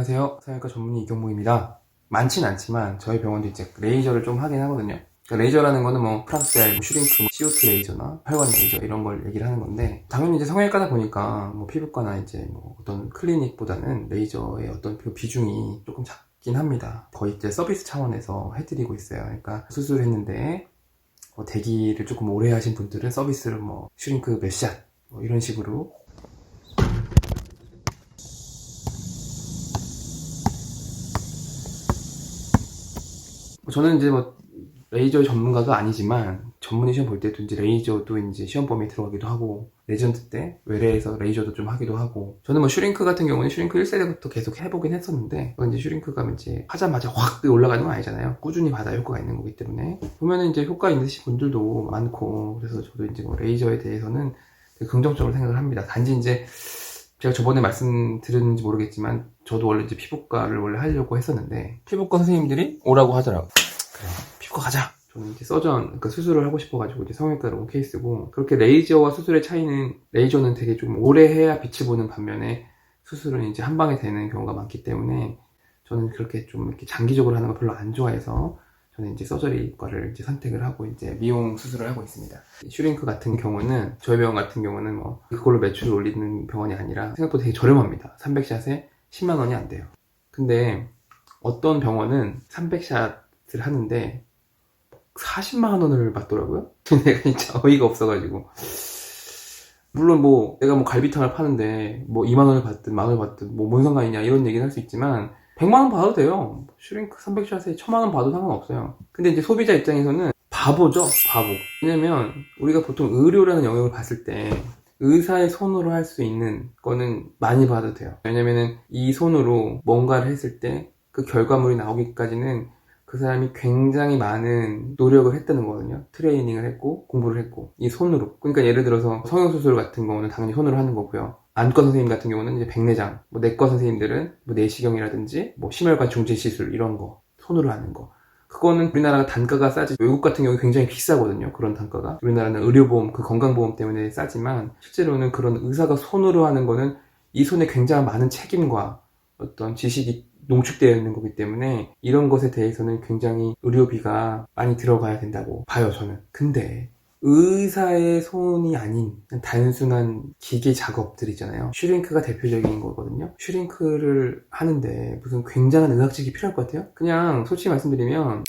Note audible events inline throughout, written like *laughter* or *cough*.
안녕하세요. 성형외과 전문의 이경무입니다. 많진 않지만 저희 병원도 이제 레이저를 좀 하긴 하거든요. 그러니까 레이저라는 거는 뭐 프락셀, 뭐 슈링크, 뭐 CO2 레이저나 혈관 레이저 이런 걸 얘기를 하는 건데 당연히 이제 성형외과다 보니까 뭐 피부과나 이제 뭐 어떤 클리닉보다는 레이저의 어떤 그 비중이 조금 작긴 합니다. 거의 이제 서비스 차원에서 해드리고 있어요. 그러니까 수술했는데 뭐 대기를 조금 오래 하신 분들은 서비스를 뭐 슈링크 몇 샷, 뭐 이런 식으로 저는 이제 뭐 레이저 전문가가 아니지만 전문의 시험 볼 때도 이제 레이저도 이제 시험 범위에 들어가기도 하고 레전드 때 외래에서 레이저도 좀 하기도 하고 저는 뭐 슈링크 같은 경우는 슈링크 1세대부터 계속 해보긴 했었는데 이제 슈링크가 이제 하자마자 확 올라가는 건 아니잖아요. 꾸준히 받아 효과가 있는 거기 때문에. 보면은 이제 효과 있으신 분들도 많고 그래서 저도 이제 뭐 레이저에 대해서는 긍정적으로 생각을 합니다. 단지 이제 제가 저번에 말씀드렸는지 모르겠지만 저도 원래 이제 피부과를 원래 하려고 했었는데 피부과 선생님들이 오라고 하더라고 피부과 가자 저는 이제 서전 그러니까 수술을 하고 싶어가지고 이제 성형외과로 온 케이스고 그렇게 레이저와 수술의 차이는 레이저는 되게 좀 오래 해야 빛을 보는 반면에 수술은 이제 한 방에 되는 경우가 많기 때문에 저는 그렇게 좀 이렇게 장기적으로 하는 걸 별로 안 좋아해서 저는 이제 서저리과를 이제 선택을 하고 이제 미용 수술을 하고 있습니다. 슈링크 같은 경우는 저희 병원 같은 경우는 뭐 그걸로 매출을 올리는 병원이 아니라 생각보다 되게 저렴합니다. 300샷에 10만 원이 안 돼요. 근데 어떤 병원은 300샷 을 하는데 40만 원을 받더라고요. *laughs* 내가 진짜 어이가 없어가지고. 물론 뭐 내가 뭐 갈비탕을 파는데 뭐 2만 원을 받든 만 원을 받든 뭐 뭔 상관이냐 이런 얘기는 할 수 있지만 100만 원 받아도 돼요. 슈링크 300샷에 1000만 원 받아도 상관없어요. 근데 이제 소비자 입장에서는 바보죠, 바보. 왜냐면 우리가 보통 의료라는 영역을 봤을 때 의사의 손으로 할 수 있는 거는 많이 받아도 돼요. 왜냐면은 이 손으로 뭔가를 했을 때 그 결과물이 나오기까지는 그 사람이 굉장히 많은 노력을 했다는 거거든요. 트레이닝을 했고, 공부를 했고, 이 손으로. 그러니까 예를 들어서 성형수술 같은 경우는 당연히 손으로 하는 거고요. 안과 선생님 같은 경우는 이제 백내장, 뭐 내과 선생님들은 뭐 내시경이라든지, 뭐 심혈관 중지 시술 이런 거, 손으로 하는 거. 그거는 우리나라가 단가가 싸지 외국 같은 경우 굉장히 비싸거든요 그런 단가가 우리나라는 의료보험 그 건강보험 때문에 싸지만 실제로는 그런 의사가 손으로 하는 거는 이 손에 굉장히 많은 책임과 어떤 지식이 농축되어 있는 거기 때문에 이런 것에 대해서는 굉장히 의료비가 많이 들어가야 된다고 봐요 저는. 근데 의사의 손이 아닌 단순한 기계 작업들이잖아요. 슈링크가 대표적인 거거든요. 슈링크를 하는데 무슨 굉장한 의학직이 필요할 것 같아요? 그냥 솔직히 말씀드리면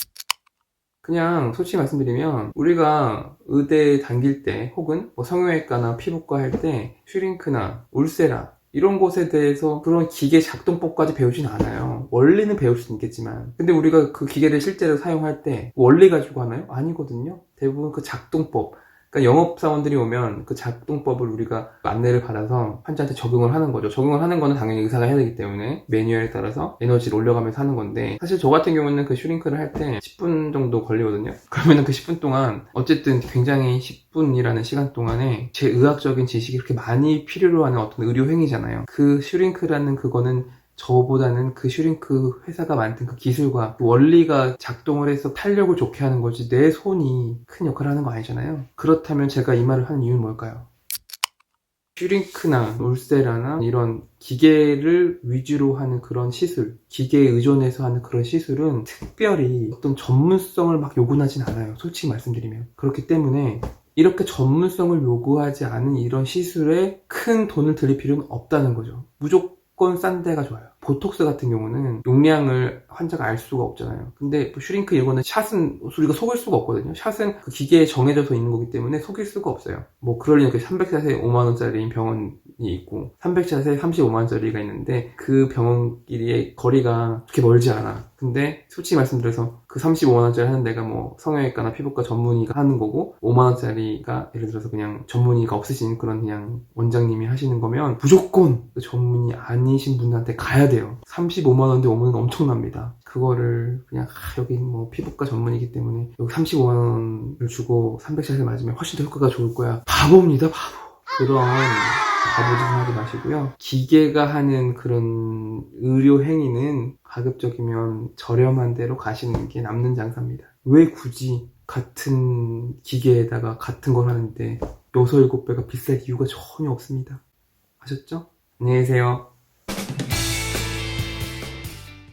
그냥 솔직히 말씀드리면 우리가 의대 다닐 때 혹은 뭐 성형외과나 피부과 할 때 슈링크나 울세라 이런 것에 대해서 그런 기계 작동법까지 배우진 않아요. 원리는 배울 수는 있겠지만. 근데 우리가 그 기계를 실제로 사용할 때 원리 가지고 하나요? 아니거든요. 대부분 그 작동법. 그러니까 영업사원들이 오면 그 작동법을 우리가 안내를 받아서 환자한테 적용을 하는 거죠. 적용을 하는 거는 당연히 의사가 해야 되기 때문에 매뉴얼에 따라서 에너지를 올려가면서 하는 건데 사실 저 같은 경우는 그 슈링크를 할 때 10분 정도 걸리거든요. *laughs* 그러면은 그 10분 동안 어쨌든 굉장히 10분이라는 시간 동안에 제 의학적인 지식이 그렇게 많이 필요로 하는 어떤 의료 행위잖아요. 그 슈링크라는 그거는 저보다는 그 슈링크 회사가 만든 그 기술과 그 원리가 작동을 해서 탄력을 좋게 하는 거지 내 손이 큰 역할을 하는 거 아니잖아요. 그렇다면 제가 이 말을 하는 이유는 뭘까요? 슈링크나 울세라나 이런 기계를 위주로 하는 그런 시술, 기계에 의존해서 하는 그런 시술은 특별히 어떤 전문성을 막 요구하진 않아요. 솔직히 말씀드리면. 그렇기 때문에 이렇게 전문성을 요구하지 않은 이런 시술에 큰 돈을 들일 필요는 없다는 거죠. 무조건 싼 데가 좋아요. 보톡스 같은 경우는 용량을 환자가 알 수가 없잖아요. 근데 뭐 슈링크 이거는 샷은 우리가 속일 수가 없거든요. 샷은 그 기계에 정해져서 있는 거기 때문에 속일 수가 없어요. 뭐 리는 300샷에 5만원짜리인 병원이 있고 300샷에 35만원짜리가 있는데 그 병원끼리의 거리가 그렇게 멀지 않아. 근데 솔직히 말씀드려서 그 35만원짜리 하는 데가 뭐 성형외과나 피부과 전문의가 하는 거고 5만원짜리가 예를 들어서 그냥 전문의가 없으신 그런 그냥 원장님이 하시는 거면 무조건 그 전문의 아니신 분한테 가야 돼요. 35만원대 오면 엄청납니다. 그거를 그냥 아, 여기 뭐 피부과 전문이기 때문에 여기 35만원을 주고 300샷을 맞으면 훨씬 더 효과가 좋을 거야. 바보입니다, 바보. 그런 바보짓은 하지 마시고요. 기계가 하는 그런 의료 행위는 가급적이면 저렴한 데로 가시는 게 남는 장사입니다. 왜 굳이 같은 기계에다가 같은 걸 하는데 6, 7배가 비쌀 이유가 전혀 없습니다. 아셨죠? 안녕히 계세요.